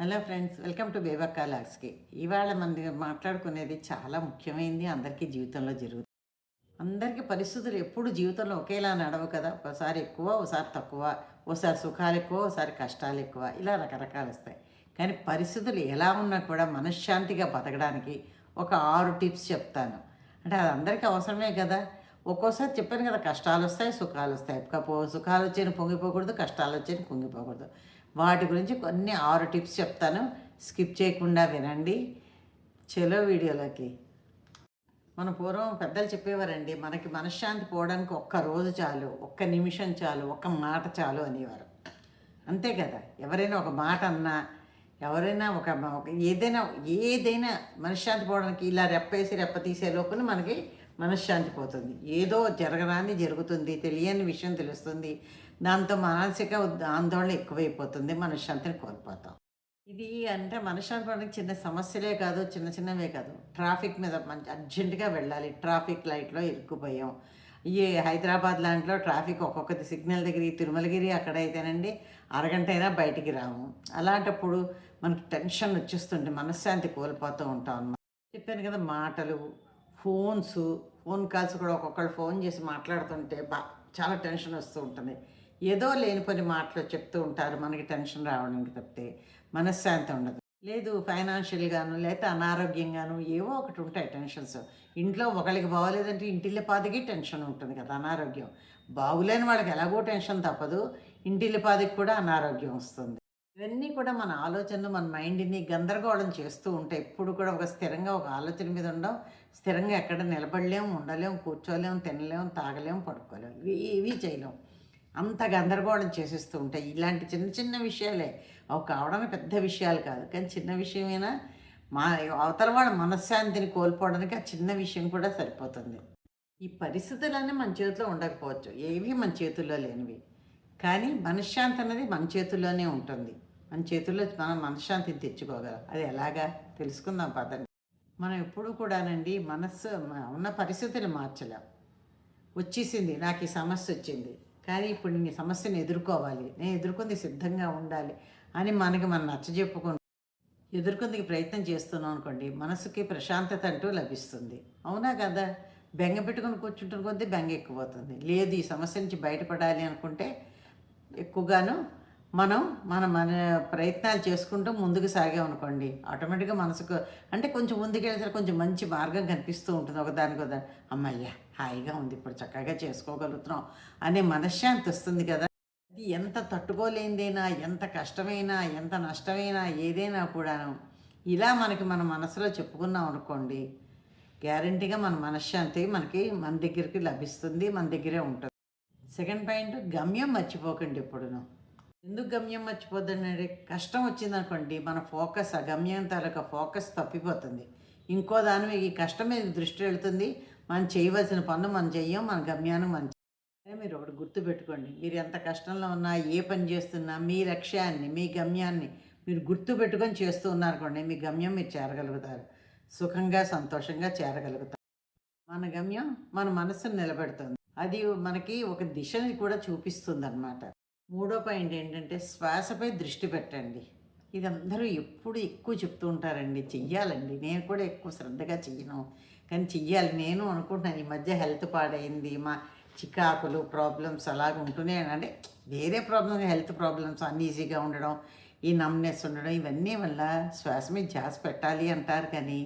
Hello friends welcome to Bebakka లాగ్స్కి ఇవాళ మంది మాట్లాడుకునేది చాలా ముఖ్యమైనది అందరికీ జీవితంలో జరుగుతుంది అందరికీ పరిస్థితులు ఎప్పుడు జీవితంలో ఒకేలా నడవు కదా. ఒకసారి ఎక్కువ ఒకసారి తక్కువ ఒకసారి సుఖాలు ఎక్కువ ఒకసారి కష్టాలు ఎక్కువ ఇలా రకరకాలు వస్తాయి. కానీ పరిస్థితులు ఎలా ఉన్నా కూడా మనశ్శాంతిగా బతకడానికి ఒక ఆరు టిప్స్ చెప్తాను. అంటే అది అందరికీ అవసరమే కదా. ఒక్కోసారి చెప్పాను కదా కష్టాలు వస్తాయి సుఖాలు వస్తాయి. సుఖాలు వచ్చేని పొంగిపోకూడదు కష్టాలు వచ్చేని పొంగిపోకూడదు. వాటి గురించి కొన్ని ఆరు టిప్స్ చెప్తాను. స్కిప్ చేయకుండా వినండి. చలో వీడియోలోకి. మన పూర్వం పెద్దలు చెప్పేవారండి మనకి మనశ్శాంతి పోవడానికి ఒక్క రోజు చాలు ఒక్క నిమిషం చాలు ఒక్క మాట చాలు అనేవారు. అంతే కదా? ఎవరైనా ఒక మాట అన్నా ఎవరైనా ఒక ఒక- ఏదైనా ఏదైనా మనశ్శాంతి పోవడానికి ఇలా రెప్పేసి రెప్ప తీసే లోపల మనకి మనశ్శాంతి పోతుంది. ఏదో జరగరాని జరుగుతుంది తెలియని విషయం తెలుస్తుంది దాంతో మానసిక ఆందోళన ఎక్కువైపోతుంది. మనశ్శాంతిని కోల్పోతాం. ఇది అంటే మనశ్శాంతి పడడానికి చిన్న సమస్యలే కాదు చిన్న చిన్నవే కాదు. ట్రాఫిక్ మీద మంచి అర్జెంటుగా వెళ్ళాలి. ట్రాఫిక్ లైట్లో ఇరుక్కుపోయాం. ఈ హైదరాబాద్ లాంటిలో ట్రాఫిక్ ఒక్కొక్కటి సిగ్నల్ దగ్గర ఈ తిరుమలగిరి అక్కడైతేనండి అరగంట అయినా బయటికి రాము. అలాంటప్పుడు మనకి టెన్షన్ వచ్చేస్తుంటే మనశ్శాంతి కోల్పోతూ ఉంటాం అన్నమాట. చెప్పాను కదా మాటలు ఫోన్స్ ఫోన్ కాల్స్ కూడా ఒక్కొక్కరు ఫోన్ చేసి మాట్లాడుతుంటే బా చాలా టెన్షన్ వస్తూ ఉంటుంది. ఏదో లేని పని మాటలు చెప్తూ ఉంటారు. మనకి టెన్షన్ రావడానికి తప్పితే మనశ్శాంతి ఉండదు. లేదు ఫైనాన్షియల్గాను లేకపోతే అనారోగ్యంగాను ఏవో ఒకటి ఉంటాయి టెన్షన్స్. ఇంట్లో ఒకరికి బాగోలేదంటే ఇంటిల్లి పాదికి టెన్షన్ ఉంటుంది కదా అనారోగ్యం. బాగులేని వాళ్ళకి ఎలాగో టెన్షన్ తప్పదు. ఇంటిల్లి పాదికి కూడా అనారోగ్యం వస్తుంది. ఇవన్నీ కూడా మన ఆలోచనలు మన మైండ్ని గందరగోళం చేస్తూ ఉంటాయి ఎప్పుడు కూడా ఒక స్థిరంగా ఒక ఆలోచన మీద ఉండం స్థిరంగా ఎక్కడ నిలబడలేము ఉండలేము కూర్చోలేము తినలేము తాగలేము పడుకోలేము ఇవి ఇవి చేయలేము అంత గందరగోళం చేసేస్తూ ఉంటాయి. ఇలాంటి చిన్న చిన్న విషయాలే. అవి కావడం పెద్ద విషయాలు కాదు. కానీ చిన్న విషయమైనా మా అవతల వాళ్ళ మనశ్శాంతిని కోల్పోవడానికి ఆ చిన్న విషయం కూడా సరిపోతుంది. ఈ పరిస్థితులన్నీ మన చేతిలో ఉండకపోవచ్చు. ఏవి మన చేతుల్లో లేనివి. కానీ మనశ్శాంతి అనేది మన చేతుల్లోనే ఉంటుంది. మన చేతుల్లో మనం మనశ్శాంతిని తెచ్చుకోగలం. అది ఎలాగా? తెలుసుకుందాం పదండి. మనం ఎప్పుడు కూడానండి మనస్సు ఉన్న పరిస్థితులు మార్చలేం. వచ్చేసింది. నాకు ఈ సమస్య వచ్చింది. కానీ ఇప్పుడు నీ సమస్యను ఎదుర్కోవాలి. నేను ఎదుర్కొంది సిద్ధంగా ఉండాలి అని మనకి మనం నచ్చజెప్పుకుంటూ ఎదుర్కొందుకు ప్రయత్నం చేస్తున్నాం అనుకోండి మనసుకి ప్రశాంతత అంటూ లభిస్తుంది. అవునా కదా? బెంగ పెట్టుకుని కూర్చుంటున్న కొద్దీ బెంగ ఎక్కువవుతుంది. లేదు ఈ సమస్య నుంచి బయటపడాలి అనుకుంటే ఎక్కువగాను మనం మన మన ప్రయత్నాలు చేసుకుంటూ ముందుకు సాగామనుకోండి ఆటోమేటిక్గా మనసుకు అంటే కొంచెం ముందుకు వెళ్తే కొంచెం మంచి మార్గం కనిపిస్తూ ఉంటుంది ఒకదానికి ఒకదాని అమ్మయ్య! హాయిగా ఉంది ఇప్పుడు చక్కగా చేసుకోగలుగుతున్నాం అనే మనశ్శాంతి వస్తుంది కదా. అది ఎంత తట్టుకోలేనిదైనా ఎంత కష్టమైనా ఎంత నష్టమైనా ఏదైనా కూడాను ఇలా మనకి మన మనసులో చెప్పుకున్నాం అనుకోండి గ్యారంటీగా మన మనశ్శాంతి మనకి మన దగ్గరికి లభిస్తుంది మన దగ్గరే ఉంటుంది. సెకండ్ పాయింట్ గమ్యం మర్చిపోకండి ఇప్పుడును ఎందుకు గమ్యం మర్చిపోద్దండి? కష్టం వచ్చిందనుకోండి మన ఫోకస్ ఆ గమ్యం తాలూకా ఫోకస్ తప్పిపోతుంది. ఇంకో దాని మీద ఈ కష్టం మీద దృష్టి వెళుతుంది మనం చేయవలసిన పనులు మనం చెయ్యం మన గమ్యాన్ని మనం మీరు ఒకటి గుర్తుపెట్టుకోండి. మీరు ఎంత కష్టంలో ఉన్నా ఏ పని చేస్తున్నా మీ లక్ష్యాన్ని మీ గమ్యాన్ని మీరు గుర్తు పెట్టుకొని చేస్తూ ఉన్నారనుకోండి మీ గమ్యం మీరు చేరగలుగుతారు. సుఖంగా సంతోషంగా చేరగలుగుతారు. మన గమ్యం మన మనసును నిలబెడుతుంది. అది మనకి ఒక దిశని కూడా చూపిస్తుంది అనమాట మూడో పాయింట్ ఏంటంటే శ్వాసపై దృష్టి పెట్టండి. ఇది అందరూ ఎప్పుడు ఎక్కువ చెప్తూ ఉంటారండి. చెయ్యాలండి. నేను కూడా ఎక్కువ శ్రద్ధగా చెయ్యను. కానీ చెయ్యాలి. నేను అనుకుంటున్నాను ఈ మధ్య హెల్త్ పాడైంది మా చికాకులు ప్రాబ్లమ్స్ అలాగ ఉంటూనే అంటే వేరే ప్రాబ్లమ్స్ హెల్త్ ప్రాబ్లమ్స్ అన్ఈజీగా ఉండడం ఈ నమ్నెస్ ఉండడం ఇవన్నీ వల్ల శ్వాస మీద ధ్యాస పెట్టాలి అంటారు కానీ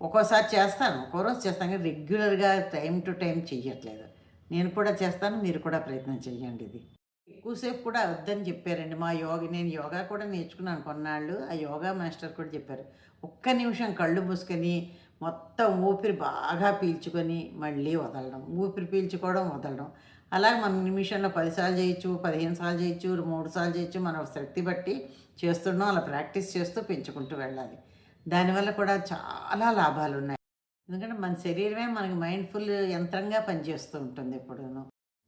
ఒక్కోసారి చేస్తాను. ఒక్కో రోజు చేస్తాను కానీ రెగ్యులర్గా టైం టు టైం చెయ్యట్లేదు. నేను కూడా చేస్తాను మీరు కూడా ప్రయత్నం చేయండి ఇది. ఎక్కువసేపు కూడా వద్దని చెప్పారండి. మా యోగ నేను యోగా కూడా నేర్చుకున్నాను కొన్నాళ్ళు. ఆ యోగా మాస్టర్ కూడా చెప్పారు. ఒక్క నిమిషం కళ్ళు మూసుకొని మొత్తం ఊపిరి బాగా పీల్చుకొని మళ్ళీ వదలడం. ఊపిరి పీల్చుకోవడం వదలడం. అలాగే మనం నిమిషంలో పదిసార్లు చేయొచ్చు పదిహేను సార్లు చేయొచ్చు మూడు సార్లు చేయొచ్చు. మన శక్తి బట్టి చేస్తున్నాం అలా ప్రాక్టీస్ చేస్తూ పెంచుకుంటూ వెళ్ళాలి. దానివల్ల కూడా చాలా లాభాలు ఉన్నాయి. ఎందుకంటే మన శరీరమే మనకి మైండ్ఫుల్ యంత్రంగా పనిచేస్తూ ఉంటుంది ఎప్పుడూను.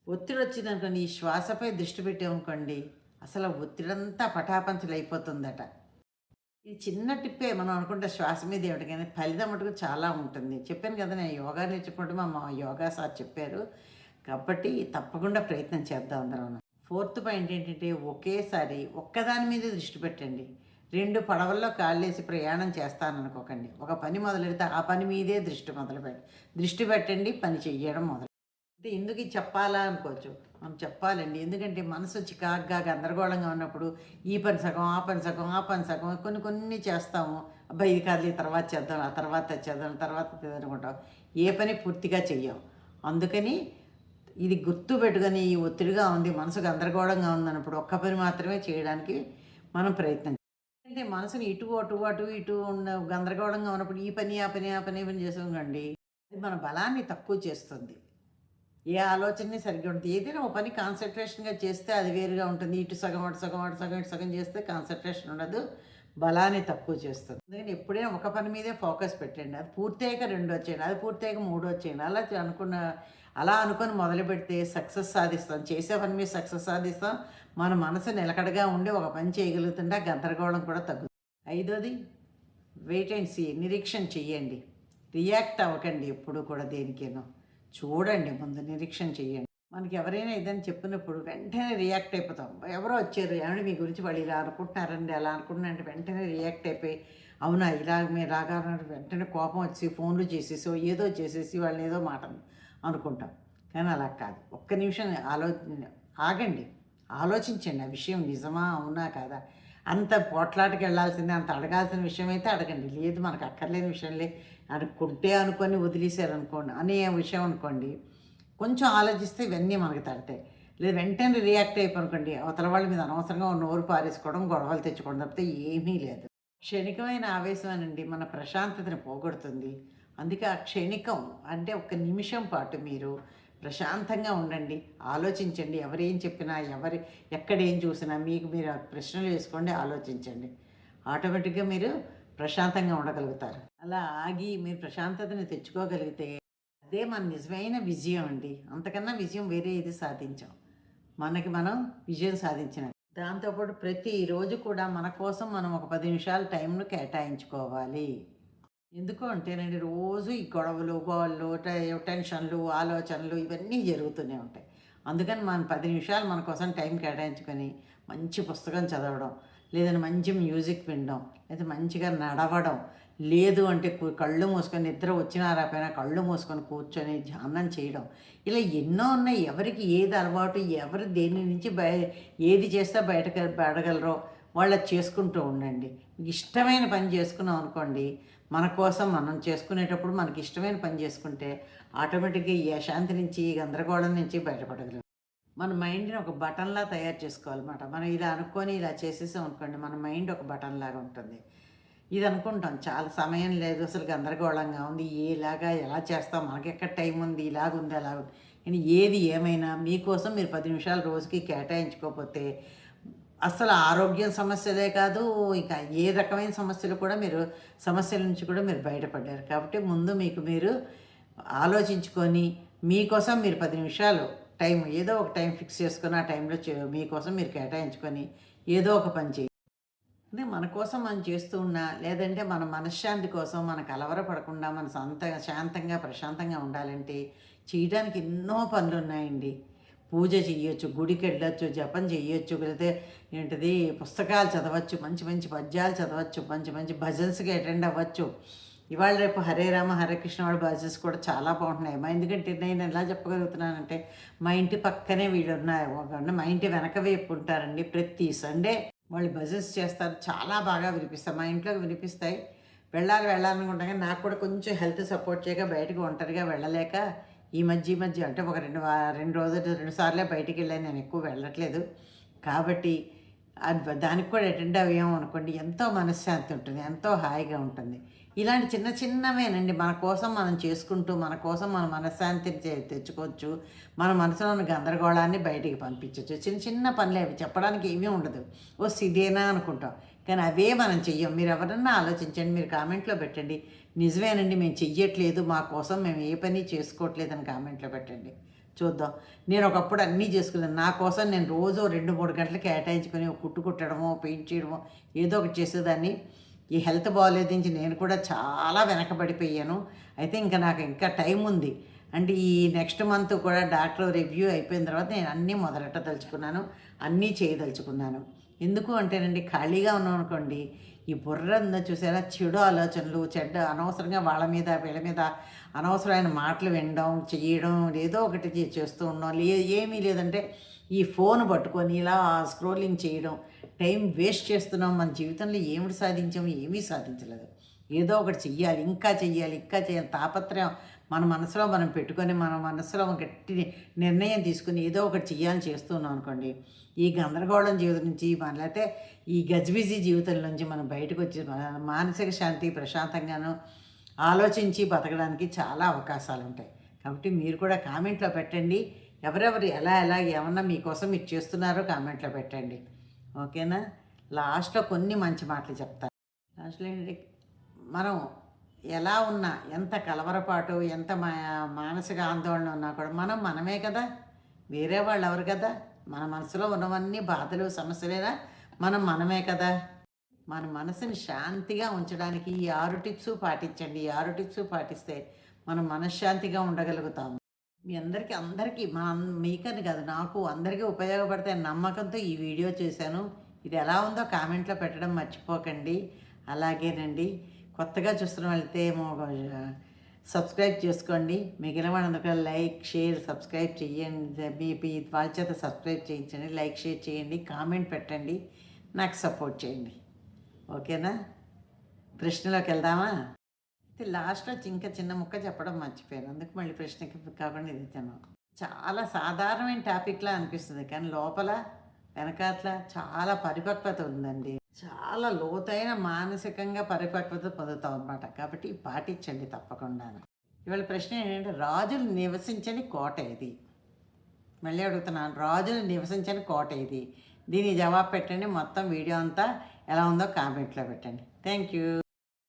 ఒత్తిడి వచ్చిందనుకోండి ఈ శ్వాసపై దృష్టి పెట్టామనుకోండి అసలు ఒత్తిడంతా పటాపంచలు అయిపోతుందట ఈ చిన్న టిప్పే మనం అనుకుంటే శ్వాస మీద ఏమిటి కానీ ఫలితం మటుకు చాలా ఉంటుంది. చెప్పాను కదా నేను యోగా నేర్చుకుంటే మా యోగా సార్ చెప్పారు. కాబట్టి తప్పకుండా ప్రయత్నం చేద్దాం అందరం. ఫోర్త్ పాయింట్ ఏంటంటే ఒకేసారి ఒక్కదాని మీద దృష్టి పెట్టండి. రెండు పడవల్లో కాళ్ళేసి ప్రయాణం చేస్తాననుకోకండి ఒక పని మొదలెడితే ఆ పని మీదే దృష్టి మొదలు పెట్టి దృష్టి పెట్టండి పని చెయ్యడం మొదలు అంటే ఎందుకు చెప్పాలా అనుకోవచ్చు. మనం చెప్పాలండి. ఎందుకంటే మనసు చికాగ్గా గందరగోళంగా ఉన్నప్పుడు ఈ పని సగం ఆ పని సగం ఆ పని సగం కొన్ని కొన్ని చేస్తాము. అబ్బాయి ఇది కాదు తర్వాత చేద్దాం ఆ తర్వాత చేద్దాం తర్వాత అనుకుంటాం. ఏ పని పూర్తిగా చెయ్యం. అందుకని ఇది గుర్తు పెట్టుకొని ఈ ఒత్తిడిగా ఉంది మనసు గందరగోళంగా ఉందన్నప్పుడు ఒక్క పని మాత్రమే చేయడానికి మనం ప్రయత్నం అంటే మనసుని ఇటు అటు అటు ఇటు ఉన్న గందరగోళంగా ఉన్నప్పుడు ఈ పని ఆ పని ఆ పని పని చేసామండి అది మన బలాన్ని తక్కువ చేస్తుంది. ఏ ఆలోచనని సరిగ్గా ఉంటుంది ఏదైనా ఒక పని కాన్సన్ట్రేషన్గా చేస్తే అది వేరుగా ఉంటుంది. ఇటు సగం అటు సగం అటు సగం ఇటు సగం చేస్తే కాన్సన్ట్రేషన్ ఉండదు. బలాన్ని తక్కువ చేస్తుంది. ఎందుకంటే ఎప్పుడైనా ఒక పని మీదే ఫోకస్ పెట్టండి. అది పూర్తయ్యాక రెండు వచ్చేయండి అది పూర్తయ్యాక మూడు వచ్చేయండి. అలా అనుకున్న అలా అనుకొని మొదలు పెడితే సక్సెస్ సాధిస్తాం. చేసే పని మీద సక్సెస్ సాధిస్తాం. మన మనసు నిలకడగా ఉండి ఒక పని చేయగలుగుతుంటే గందరగోళం కూడా తగ్గుతుంది ఐదోది వెయిట్ అండ్ సీ నిరీక్షణ చెయ్యండి. రియాక్ట్ అవ్వకండి ఎప్పుడు కూడా దేనికేనో. చూడండి ముందు నిరీక్షణ చేయండి. మనకి ఎవరైనా ఏదైనా చెప్పినప్పుడు వెంటనే రియాక్ట్ అయిపోతాం. ఎవరో వచ్చారు ఏమంటే మీ గురించి వాళ్ళు ఇలా అనుకుంటున్నారండి అలా అనుకుంటున్నారంటే వెంటనే రియాక్ట్ అయిపోయి అవునా ఇలా మీరు రాగా వెంటనే కోపం వచ్చి ఫోన్లు చేసేసి ఏదో చేసేసి వాళ్ళని ఏదో మాట అనుకుంటాం. కానీ అలా కాదు. ఒక్క నిమిషం ఆలోచన ఆగండి. ఆలోచించండి ఆ విషయం నిజమా అవునా కాదా? అంత పోట్లాటకి వెళ్ళాల్సిందే అంత అడగాల్సిన విషయం అయితే అడగండి. లేదు మనకు అక్కర్లేని విషయంలే అనుకుంటే అనుకొని వదిలేశారు అనుకోండి అనే విషయం అనుకోండి కొంచెం ఆలోచిస్తే ఇవన్నీ మనకు తడతాయి లేదు వెంటనే రియాక్ట్ అయిపోనుకోండి అవతల వాళ్ళ మీద అనవసరంగా నోరు పారేసుకోవడం గొడవలు తెచ్చుకోవడం తప్పితే ఏమీ లేదు. క్షణికమైన ఆవేశం అనండి మన ప్రశాంతతని పోగొడుతుంది. అందుకే ఆ క్షణికం అంటే ఒక నిమిషం పాటు మీరు ప్రశాంతంగా ఉండండి ఆలోచించండి. ఎవరేం చెప్పినా ఎవరి ఎక్కడేం చూసినా మీకు మీరు ఆ ప్రశ్నలు వేసుకోండి ఆలోచించండి. ఆటోమేటిక్గా మీరు ప్రశాంతంగా ఉండగలుగుతారు. అలా ఆగి మీరు ప్రశాంతతని తెచ్చుకోగలిగితే అదే మన నిజమైన విజయం అండి. అంతకన్నా విజయం వేరే ఇది సాధించాం. మనకి మనం విజయం సాధించిన దాంతోపాటు ప్రతిరోజు కూడా మన కోసం మనం ఒక పది నిమిషాల టైంను కేటాయించుకోవాలి. ఎందుకు అంటేనండి రోజు ఈ గొడవలు గోళ్ళు టెన్షన్లు ఆలోచనలు ఇవన్నీ జరుగుతూనే ఉంటాయి. అందుకని మనం పది నిమిషాలు మన కోసం టైం కేటాయించుకొని మంచి పుస్తకం చదవడం లేదంటే మంచి మ్యూజిక్ వినడం లేదా మంచిగా నడవడం లేదు అంటే కళ్ళు మూసుకొని నిద్ర వచ్చినా రాపోయినా కళ్ళు మూసుకొని కూర్చొని ధ్యానం చేయడం ఇలా ఎన్నో ఉన్నాయి. ఎవరికి ఏది అలవాటు ఎవరు దేని నుంచి బయ ఏది చేస్తే బయటకు పడగలరో వాళ్ళు చేసుకుంటూ ఉండండి. ఇష్టమైన పని చేసుకున్నాం అనుకోండి మన కోసం మనం చేసుకునేటప్పుడు మనకి ఇష్టమైన పని చేసుకుంటే ఆటోమేటిక్గా ఈ అశాంతి నుంచి ఈ గందరగోళం నుంచి బయటపడగలం. మన మైండ్ని ఒక బటన్లా తయారు చేసుకోవాలన్నమాట. మనం ఇలా అనుకొని ఇలా చేసేసాం అనుకోండి మన మైండ్ ఒక బటన్ లాగా ఉంటుంది. ఇది అనుకుంటాం చాలా సమయం లేదు అసలు గందరగోళంగా ఉంది ఏలాగా ఎలా చేస్తాం మనకి ఎక్కడ టైం ఉంది ఇలాగ ఉంది అలాగ కానీ ఏది ఏమైనా మీకోసం మీరు పది నిమిషాలు రోజుకి కేటాయించుకోకపోతే అసలు ఆరోగ్యం సమస్యలే కాదు ఇంకా ఏ రకమైన సమస్యలు కూడా మీరు సమస్యల నుంచి కూడా మీరు బయటపడ్డారు. కాబట్టి ముందు మీకు మీరు ఆలోచించుకొని మీకోసం మీరు పది నిమిషాలు టైం ఏదో ఒక టైం ఫిక్స్ చేసుకొని ఆ టైంలో చే- మీకోసం మీరు కేటాయించుకొని ఏదో ఒక పని చేయండి అంటే మన కోసం మనం చేస్తూ ఉన్నా లేదంటే మన మనశ్శాంతి కోసం మన కలవరపడకుండా మన సొంత శాంతంగా ప్రశాంతంగా ఉండాలంటే చేయడానికి ఎన్నో పనులు ఉన్నాయండి. పూజ చేయొచ్చు గుడికి వెళ్ళొచ్చు జపం చేయొచ్చు లేకపోతే ఏంటిది పుస్తకాలు చదవచ్చు మంచి మంచి పద్యాలు చదవచ్చు మంచి మంచి భజన్స్కి అటెండ్ అవ్వచ్చు. ఇవాళ రేపు హరే రామ హరే కృష్ణ వాళ్ళ భజన్స్ కూడా చాలా బాగుంటున్నాయి. మా ఎందుకంటే నేను ఎలా చెప్పగలుగుతున్నానంటే మా ఇంటి పక్కనే వీళ్ళు ఉన్నారు ఒక- మా ఇంటి వెనక వైపు ఉంటారండి. ప్రతి సండే వాళ్ళు భజన్స్ చేస్తారు. చాలా బాగా వినిపిస్తాయి. మా ఇంట్లోకి వినిపిస్తాయి. వెళ్ళాలి వెళ్ళాలనుకుంటా నాకు కూడా కొంచెం హెల్త్ సపోర్ట్ చేయక బయటకు ఒంటరిగా వెళ్ళలేక ఈ మధ్య ఈ మధ్య అంటే ఒక రెండు రెండు రోజులు రెండు సార్లే బయటికి వెళ్ళాను నేను ఎక్కువ వెళ్ళట్లేదు. కాబట్టి అది దానికి కూడా అటెండ్ అయ్యాము అనుకోండి. ఎంతో మనశ్శాంతి ఉంటుంది. ఎంతో హాయిగా ఉంటుంది. ఇలాంటి చిన్న చిన్నవేనండి. మన కోసం మనం చేసుకుంటూ మన కోసం మన మనశ్శాంతిని తెచ్చుకోవచ్చు. మన మనసులో ఉన్న గందరగోళాన్ని బయటికి పంపించవచ్చు. చిన్న చిన్న పనులే. అవి చెప్పడానికి ఏమీ ఉండదు. ఓ సిదేనా అనుకుంటాం. కానీ అవే మనం చెయ్యం. మీరు ఎవరన్నా ఆలోచించండి మీరు కామెంట్లో పెట్టండి. నిజమేనండి మేము చెయ్యట్లేదు మా కోసం మేము ఏ పని చేసుకోవట్లేదు అని కామెంట్లో పెట్టండి. చూద్దాం. నేను ఒకప్పుడు అన్నీ చేసుకున్నాను నా కోసం నేను రోజు రెండు మూడు గంటలు కేటాయించుకొని కుట్టు కుట్టడమో పెయింట్ చేయడమో ఏదో ఒకటి చేసేదాన్ని. ఈ హెల్త్ బాగాలేదు నుంచి నేను కూడా చాలా వెనకబడిపోయాను. అయితే ఇంకా నాకు ఇంకా టైం ఉంది. అంటే ఈ నెక్స్ట్ మంత్ కూడా డాక్టర్ రివ్యూ అయిపోయిన తర్వాత నేను అన్నీ మొదలెట్టదలుచుకున్నాను. అన్నీ చేయదలుచుకున్నాను. ఎందుకు అంటేనండి ఖాళీగా ఉన్నాం అనుకోండి ఈ బుర్ర ఉందో చూసారా చెడు ఆలోచనలు చెడ్డ అనవసరంగా వాళ్ళ మీద వీళ్ళ మీద అనవసరమైన మాటలు వినడం చేయడం ఏదో ఒకటి చేస్తూ ఉన్నాం. లే ఏమీ లేదంటే ఈ ఫోన్ పట్టుకొని ఇలా స్క్రోలింగ్ చేయడం టైం వేస్ట్ చేస్తున్నాం. మన జీవితంలో ఏమిటి సాధించాము ఏమీ సాధించలేదు. ఏదో ఒకటి చెయ్యాలి ఇంకా చెయ్యాలి ఇంకా చేయాలి తాపత్రయం మన మనసులో మనం పెట్టుకొని మన మనసులో గట్టి నిర్ణయం తీసుకుని ఏదో ఒకటి చెయ్యాలని చేస్తున్నాం అనుకోండి ఈ గందరగోళం జీవితం నుంచి మన లేకపోతే ఈ గజిబిజీ జీవితం నుంచి మనం బయటకు వచ్చి మన మానసిక శాంతి ప్రశాంతంగాను ఆలోచించి బతకడానికి చాలా అవకాశాలు ఉంటాయి. కాబట్టి మీరు కూడా కామెంట్లో పెట్టండి. ఎవరెవరు ఎలా ఎలా ఏమన్నా మీకోసం మీరు చేస్తున్నారో కామెంట్లో పెట్టండి. ఓకేనా? లాస్ట్లో కొన్ని మంచి మాటలు చెప్తాను లాస్ట్లో ఏంటి? మనం ఎలా ఉన్నా ఎంత కలవరపాటు ఎంత మా మానసిక ఆందోళన ఉన్నా కూడా మనం మనమే కదా. వేరే వాళ్ళు ఎవరు కదా? మన మనసులో ఉన్నవన్నీ బాధలు సమస్యలేనా మనం మనమే కదా. మన మనసుని శాంతిగా ఉంచడానికి ఈ ఆరు టిప్స్ పాటించండి. ఈ ఆరు టిప్స్ పాటిస్తే మనం మనశ్శాంతిగా ఉండగలుగుతాము. మీ అందరికీ అందరికీ మా మీకని కాదు నాకు అందరికీ ఉపయోగపడతాయి నమ్మకంతో ఈ వీడియో చేశాను. ఇది ఎలా ఉందో కామెంట్లో పెట్టడం మర్చిపోకండి. అలాగేనండి. కొత్తగా చూస్తున్న వెళ్తే సబ్స్క్రైబ్ చేసుకోండి. మిగిలిన వాళ్ళందరూ లైక్ షేర్ సబ్స్క్రైబ్ చేయండి మీ వాళ్ళ చేత సబ్స్క్రైబ్ చేయించండి. లైక్ షేర్ చేయండి కామెంట్ పెట్టండి. నాకు సపోర్ట్ చేయండి. ఓకేనా? ప్రశ్నలోకి వెళ్దామా? లాస్ట్లో ఇంకా చిన్న ముక్క చెప్పడం మర్చిపోయాను. అందుకు మళ్ళీ ప్రశ్నకి కాకుండా ఇది తిన్నాం. చాలా సాధారణమైన టాపిక్లా అనిపిస్తుంది. కానీ లోపల వెనకాతల చాలా పరిపక్వత ఉందండి. చాలా లోతైన మానసికంగా పరిపక్వత పొందుతాం అనమాట కాబట్టి పాటించండి తప్పకుండా ఇవాళ ప్రశ్న ఏంటంటే రాజులు నివసించని కోట ఇది మళ్ళీ అడుగుతున్నాను రాజులు నివసించని కోట ఇది దీని జవాబు పెట్టండి మొత్తం వీడియో అంతా ఎలా ఉందో కామెంట్లో పెట్టండి. Thank you.